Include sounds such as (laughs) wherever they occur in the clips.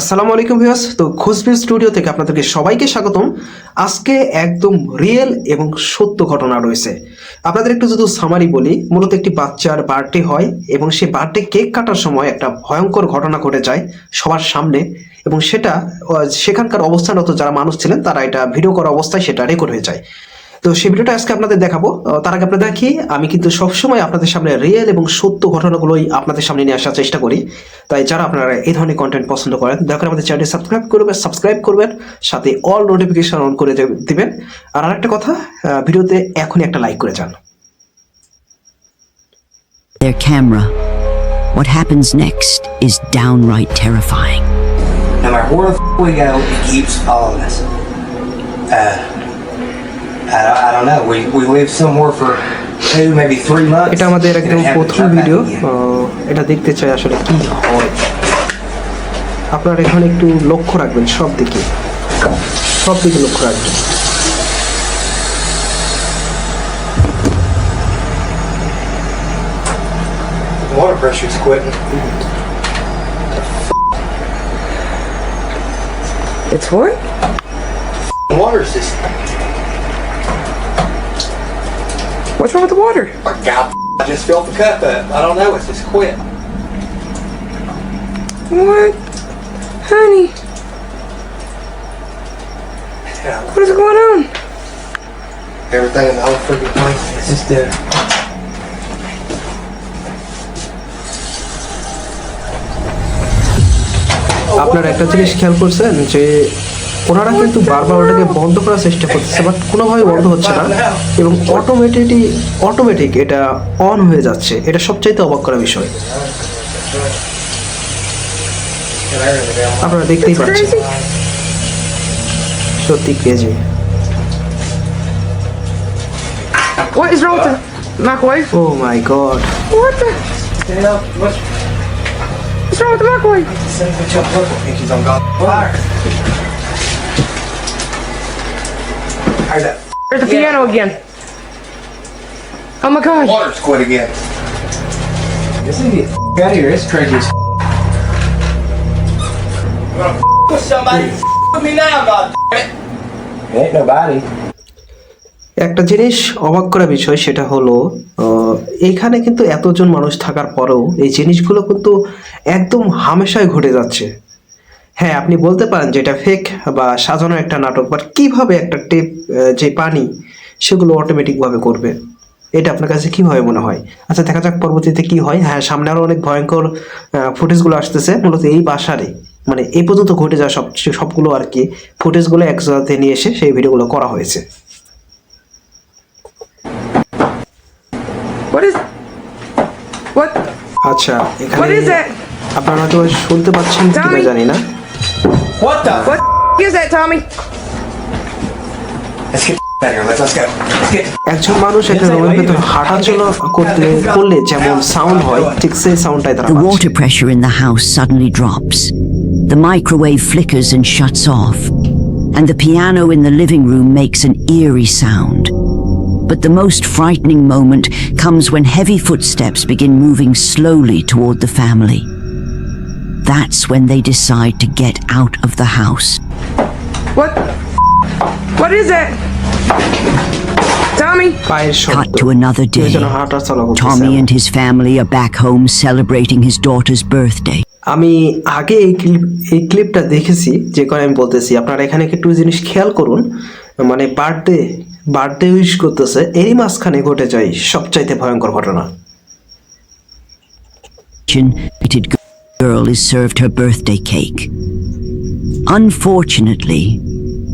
আসসালামু আলাইকুম ভিউয়ার্স। তো খুশবির স্টুডিও থেকে আপনাদেরকে সবাইকে স্বাগতম। আজকে একদম রিয়েল এবং সত্য ঘটনা রয়েছে। আপনাদের একটু যদি সামারি বলি, মূলত একটি বাচ্চার বার্থডে হয় এবং সেই বার্থডে কেক কাটার সময় একটা ভয়ঙ্কর ঘটনা ঘটে যায় সবার সামনে এবং সেটা সেখানকার অবস্থানরত যারা মানুষ ছিলেন, তারা এটা ভিডিও করা অবস্থায় সেটা রেকর্ড হয়ে যায়। তো সেই ভিডিওটা আজকে আপনাদের দেখাবো তার আগে আপনাদের দেখি আমি কিন্তু সবসময় আপনাদের সামনে রিয়েল এবং সত্য ঘটনাগুলোই আপনাদের সামনে নিয়ে আসার চেষ্টা করি তাই যারা আপনারা এই ধরনের কন্টেন্ট পছন্দ করেন দয়া করে আমাদের চ্যানেলটি সাবস্ক্রাইব করবেন সাবস্ক্রাইব করবেন সাথে অল নোটিফিকেশন অন করে দিবেন আর আরেকটা কথা আহ, ভিডিওতে এখনই একটা লাইক করে যান their camera. What happens next is downright terrifying. No matter where the f- we go, it keeps following us. Uh, I, don't- I don't know. We, we lived somewhere for two, maybe three months. এটা আমাদের and একদম it happened প্রথম right back video again. এটা দেখতে চাই আসলে কি হয় আপনারা এখানে একটু লক্ষ্য রাখবেন সব দিকে সব দিকে লক্ষ্য রাখবেন The water pressure's quitting. It's what? The water's just. What's wrong with the water? Oh, God, I just filled the cup up. I don't know. It's just quit. What? Honey, Yeah, what is going on? everything in the whole freaking place. It's just uh. আপনারা একটা জিনিস খেয়াল করছেন যে ওনারা কিন্তু বারবার ওটাকে বন্ধ করার চেষ্টা করতেছে বাট কোনোভাবে বন্ধ হচ্ছে না এবং অটোমেটিকই অটোমেটিক এটা অন হয়ে যাচ্ছে এটা সবচাইতে অবাক করা বিষয় আপনারা দেখতেই পাচ্ছেন সত্যি crazy What is wrong with the microwave? Oh my god What the? What's wrong with the microwave? Purple think she's on God fire. Heard that There's the piano again. Oh my gosh. water's quit again. This is get out of here. It's crazy as I'm gonna with somebody with me now, God damn it. Ain't nobody. একটা জিনিস অবাক করা বিষয় সেটা হলো এখানে কিন্তু এতজন মানুষ থাকার পরেও এই জিনিসগুলো কিন্তু একদম হামেশাই ঘটে যাচ্ছে হ্যাঁ আপনি বলতে পারেন যে এটা ফেক বা সাজানো একটা নাটক বাট কীভাবে একটা টেপ যে পানি সেগুলো অটোমেটিকভাবে করবে? এটা আপনার কাছে কীভাবে মনে হয়? আচ্ছা দেখা যাক পরবর্তীতে কি হয়। হ্যাঁ সামনে আরও অনেক ভয়ঙ্কর ফুটেজগুলো আসতেছে। মূলত এই বাসারে মানে এই পর্যন্ত ঘটে যাওয়া সব সবগুলো আর কি ফুটেজগুলো একসাথে নিয়ে এসে সেই ভিডিওগুলো করা হয়েছে? আচ্ছা এখানে আপনারা হয়তো শুনতে পাচ্ছেন কিনা জানি না। What the? What is that, Tommy? Let's get out of here. Let's, let's go. Let's get. একজন মানুষ একটা রুমের ভেতর হাঁটাচলা করতে করলে যেমন সাউন্ড হয় ঠিক সেই সাউন্ডটাই তারা The পাচ্ছে। water pressure in the house suddenly drops. The microwave flickers and shuts off, and the piano in the living room makes an eerie sound. But the most frightening moment comes when heavy footsteps begin moving slowly toward the family. That's when they decide to get out of the house. What? What is that? Tommy? Cut to another day. Tommy and his family are back home celebrating his daughter's birthday. আমি আগে এই clip এই ক্লিপটা দেখেছি যে কারণে আমি বলতেছি আপনারা এখানে একটু জিনিস খেয়াল করুন মানে বার্থডে বার্থডে উইশ করতেছে এরই মাঝখানে ঘটে যায় সবচাইতে ভয়ঙ্কর ঘটনা Little girl is served her birthday cake. Unfortunately,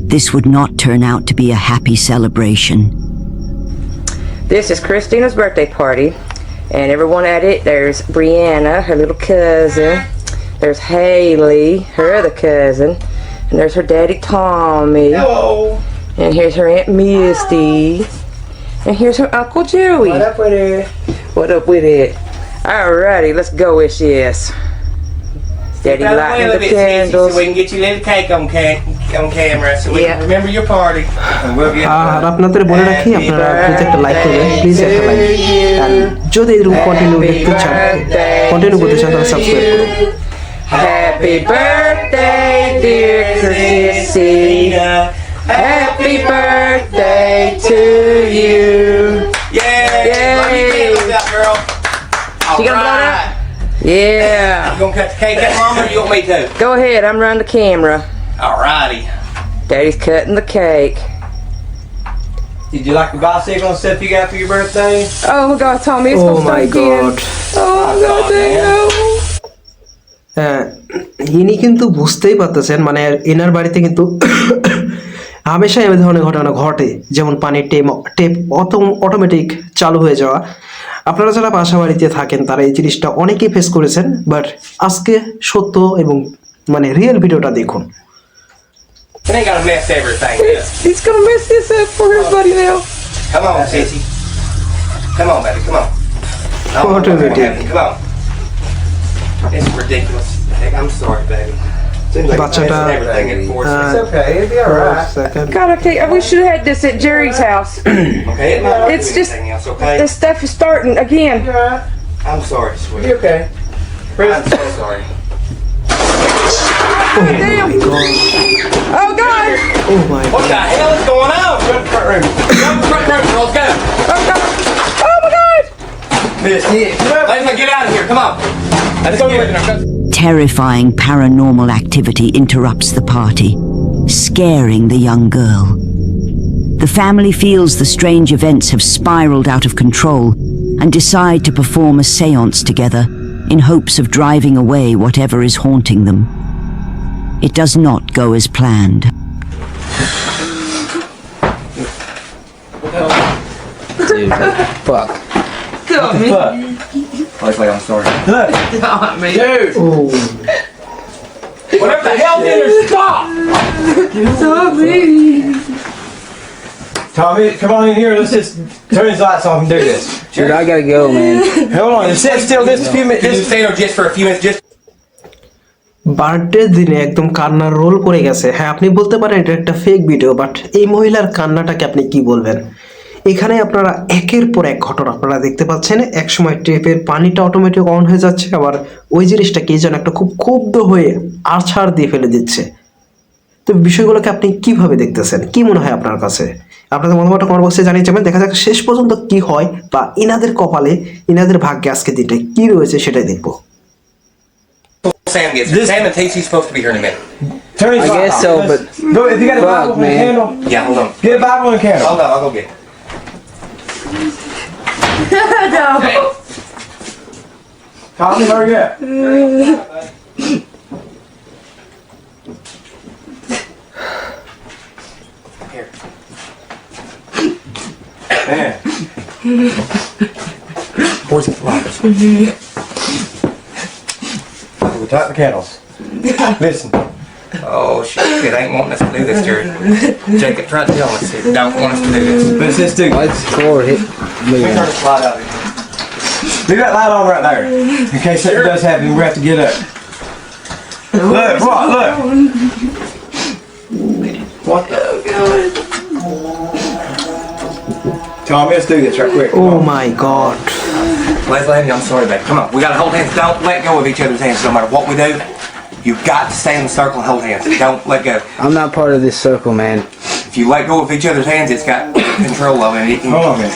this would not turn out to be a happy celebration. This is Christina's birthday party, and everyone at it. There's Brianna, her little cousin. There's Haley, her other cousin, and there's her daddy Tommy. Hello. And here's her aunt Misty. And here's her uncle Joey. What up with it? What up with it? Alrighty, let's go with this. Daddy lighting the candles. So we can get your little cake on cam on camera, so we Yeah. can remember your party. And we'll get. আর আপনাদের বলে রাখি Happy আপনারা please একটা like করবেন please একটা like আর যদি এরকম continue দেখতে চান কন্টিনিউ করতে চান তাহলে সাবস্ক্রাইব করুন Happy birthday birthday, dear Christina. Happy birthday to you. Yeah. Yay. Blow your candles out, girl. She gonna blow it out? Yeah. You gonna cut the cake out, Mama, or you want me to? Go ahead, I'm running the camera. Alrighty. Daddy's cutting the cake. Did you like the bicycle and stuff you got for your birthday? Oh my god, Tommy, it's O gonna my start again. God Oh my god, damn. হ্যাঁ, ইনি কিন্তু বুঝতেই পারতেছেন মানে এনার বাড়িতে কিন্তু হামেশাই এই ধরনের ঘটনা ঘটে যেমন পানির টেপ টেপ অটোমেটিক চালু হয়ে যাওয়া। আপনারা যারা বাসা বাড়িতে থাকেন তারা এই জিনিসটা অনেকেই ফেস করেছেন বাট আজকে সত্য এবং মানে রিয়েল ভিডিওটা দেখুন। Seems like About it's your missing dog. everything in four Uh, seconds. okay, it'd be alright. Second. God, I can't, we should have had this at Jerry's house. (clears throat) Okay, it might not It's do just- anything else, okay? This stuff is starting again. You're alright. I'm sorry, sweetie. You're okay. I'm so sorry. Oh, damn. Oh, God. Oh my God! What the god. hell is going on? Go to the front room. Go to the front room, girls, go! Oh, God. Oh, my God. Miss, ladies, now get out of here, come on. Let's go. Terrifying paranormal activity interrupts the party, scaring the young girl. The family feels the strange events have spiraled out of control and decide to perform a seance together in hopes of driving away whatever is haunting them. It does not go as planned. Fuck. Leslie, I'm sorry. Dude, Oh. whatever the hell did her stop? Tommy, come on in here. Let's just turn his lights off and do this. Dude, I gotta go, man. Hold on, just sit still just a few minutes. Just stay there just for a few minutes. Just birthday দিনে একদম কান্নার role করে গেছে হ্যাঁ আপনি বলতে পারেন এটা একটা ফেক ভিডিও বাট এই মহিলার কান্নাটাকে আপনি কি বলবেন এখানে আপনারা একের পর এক ঘটনা আপনারা দেখতে পাচ্ছেন এক সময় টেপের পানিটা অটোমেটিক অন হয়ে যাচ্ছে আবার ওই জিনিসটা কে যেন একটা খুব ক্ষুব্ধ হয়ে আছাড় দিয়ে ফেলে দিচ্ছে তো বিষয়গুলোকে আপনি কীভাবে দেখতেছেন কি মনে হয় আপনার কাছে আপনাদের মতামতটা কমেন্ট বক্সে জানিয়ে যাবেন দেখা যাক শেষ পর্যন্ত কি হয় বা ইনাদের কপালে ইনাদের ভাগ্যে আজকে দিনটা কি রয়েছে সেটাই দেখব Sam gets This- Sam and Tasey's supposed to be here in a minute. turn I guess off. so, but- go if you got a Bible and a candle. Yeah, hold on. Get a Bible and a candle. Hold on, I'll go get. it. no. Tommy, hurry up. Here. Man. Boys get flowers. We'll the kettles. Listen oh shit, they ain't wanting us to do this, Jared. Jacob tried to tell us he don't want us to do this. But it's this Let's floor hit. Leave Turn the light up. Leave that light on right there. In case something does happen, we have to get up. Look, what? Look. What the? Tommy, let's do this right quick. Oh my god. Leslie, I'm sorry, babe. Come on, we gotta hold hands. Don't let go of each other's hands, no matter what we do. You've got to stay in the circle and hold hands. Don't let go. I'm not part of this circle, man. If you let go of each other's hands, it's got control of it. it can, Hold on a.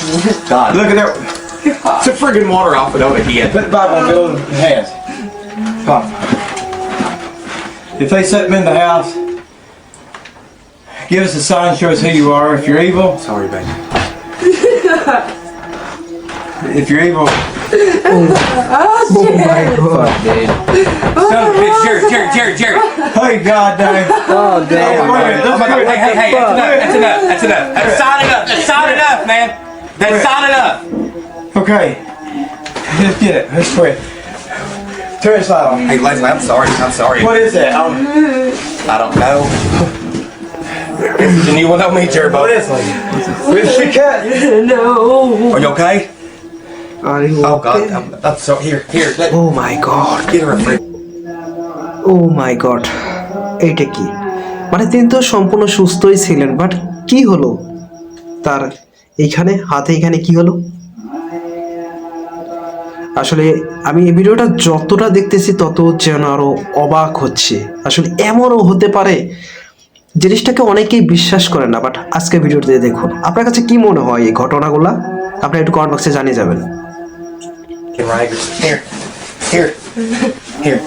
God, Look at that. it's a friggin' water off it on again. Put the Bible in the of the hands. Come on. If they set them in the house, give us a sign, show us who you are. If you're evil, Sorry, babe. (laughs) If you're able. oh, oh my god, dude. Son of a bitch, Jerry, Jerry! Jared, Jared. Hey, god oh, damn. Oh, damn. Oh, my god. Hey, hey, hey, that's enough, that's enough, that's enough. That's solid enough, that's solid enough, man. That's solid enough. Okay. Let's get it, Let's swear. Turn this light on. Hey, Leslie, I'm sorry, I'm sorry. What is it? Um, I don't know. Can you new one on me, Jerry? What is it? Where's your cat? No. Are you okay? Are you Oh, God, I'm, I'm sorry. Here, here, let, oh my god get her a free. Oh my god এইটা কি? মানে তিনি তো সম্পূর্ণ সুস্থই ছিলেন but কি হলো? তার এইখানে হাতে এখানে কি হলো? আসলে আমি এই ভিডিওটা যতটা দেখতেছি তত যেন আরও অবাক হচ্ছে। আসলে এমনও হতে পারে জিনিসটাকে অনেকেই বিশ্বাস করে না বাট আজকে ভিডিওতে দেখুন। আপনার কাছে কি মনে হয় এই ঘটনাগুলা? আপনি একটু কমেন্ট বক্সে জানিয়ে যাবেন। Fucking Rikers. Here. Here. Here.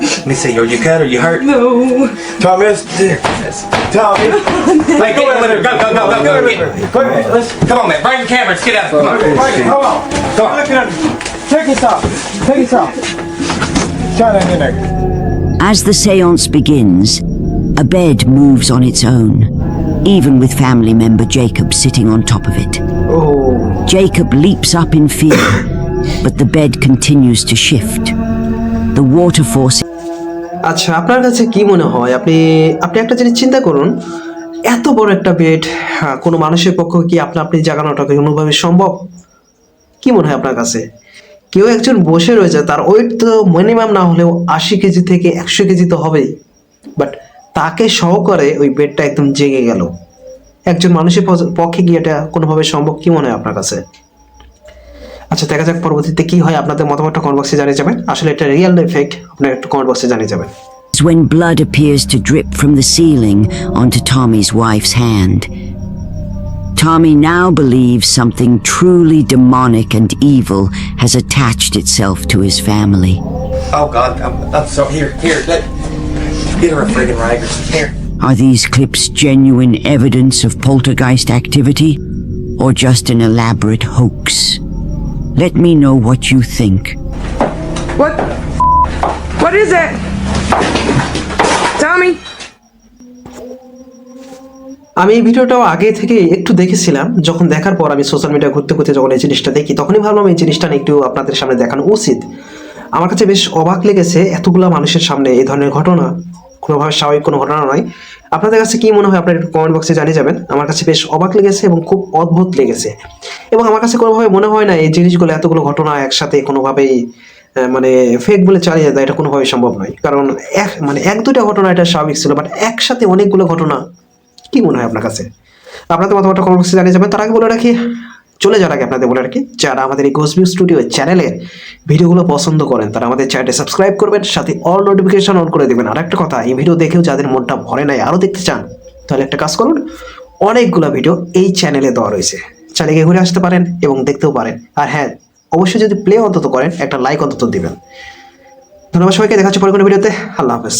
Let me see. Are you cut? Are you hurt? No. Thomas. let's, Tommy. Hey, get with her. Go, go, go, go, go. Get. Quick, let's, Come on, man. Bring the cameras. Get out. Come on. Mike, hold on. Come on. Look at. Take this off. Take this off. Try that in there. As the seance begins, a bed moves on its own, even with family member Jacob sitting on top of it. O Jacob leaps up in fear, but the bed continues to shift. The water force আচ্ছা আপনার কাছে কি মনে হয়? আপনি আপনি একটা জিনিস চিন্তা করুন, এত বড় একটা বেড হ্যাঁ কোনো মানুষের পক্ষে কি আপনা, আপনি জাগানোটা কোনোভাবে সম্ভব? কি মনে হয় আপনার কাছে? কেউ একজন বসে রয়েছে, তার ওয়েট তো মিনিমাম না হলেও আশি কেজি থেকে একশো কেজি তো হবেই। বাট তাকে সহকারে ওই বেডটা একদম জেগে গেল। একজন মানুষের পক্ষে কি এটা কোনোভাবে সম্ভব? কি মনে হয় আপনার কাছে? আচ্ছা দেখা যাক পরবর্তীতে কি হয় আপনাদের মতামতটা কমেন্ট বক্সে জানিয়ে যাবেন আসলে এটা রিয়েল এফেক্ট আপনার একটু কমেন্ট বক্সে জানিয়ে যাবেন when blood appears to drip from the ceiling onto Tommy's wife's hand. Tommy now believes something truly demonic and evil has attached itself to his family. Oh, God. I'm, I'm so. Here. Here. Let, get her a friggin' Rikers. Here. Are these clips genuine evidence of poltergeist activity or just an elaborate hoax? Let me know what you think. What? What is that? Tommy? আমি এই ভিডিওটাও আগে থেকে একটু দেখেছিলাম যখন দেখার পর আমি সোশ্যাল মিডিয়া ঘুরতে ঘুরতে যখন এই জিনিসটা দেখি তখনই ভাবলাম এই জিনিসটা নিয়ে একটু আপনাদের সামনে দেখানো উচিত আমার কাছে বেশ অবাক লেগেছে এতগুলো মানুষের সামনে এই ধরনের ঘটনা কোনোভাবে স্বাভাবিক কোনো ঘটনা নয় আপনাদের কাছে কি মনে হয় আপনারা একটু কমেন্ট বক্সে জানিয়ে যাবেন? আমার কাছে বেশ অবাক লেগেছে এবং খুব অদ্ভুত লেগেছে। এবং আমার কাছে কোনোভাবে মনে হয় না এই জিনিসগুলো, এতগুলো ঘটনা একসাথে কোনোভাবেই মানে ফেক বলে চালিয়ে দেয়, এটা কোনোভাবেই সম্ভব নয়। কারণ এক মানে এক দুটা ঘটনা এটা স্বাভাবিক ছিল বাট একসাথে অনেকগুলো ঘটনা, কি মনে হয় আপনার কাছে? আপনাদের মতামতটা কমেন্ট বক্সে জানিয়ে যাবেন। তার আগে বলে রাখি চলে যাওয়ার আগে আপনাদের বলে রাখি, যারা আমাদের এই গোসবিউ স্টুডিও চ্যানেলের ভিডিওগুলো পছন্দ করেন, তারা আমাদের চ্যানেলটি সাবস্ক্রাইব করবেন, সাথে অল নোটিফিকেশন অন করে দেবেন। আর একটা কথা, এই ভিডিও দেখেও যাদের মনটা ভরে নাই আরও দেখতে চান, তাহলে একটা কাজ করুন, অনেকগুলো ভিডিও এই চ্যানেলে দেওয়া রয়েছে। গিয়ে ঘুরে আসতে পারেন এবং দেখতেও পারেন। আর হ্যাঁ অবশ্যই যদি প্লে অন্তত করেন, একটা লাইক অন্তত দিবেন। ধন্যবাদ সবাইকে, দেখা হচ্ছে পরে কোনো ভিডিওতে আল্লাহ হাফেজ।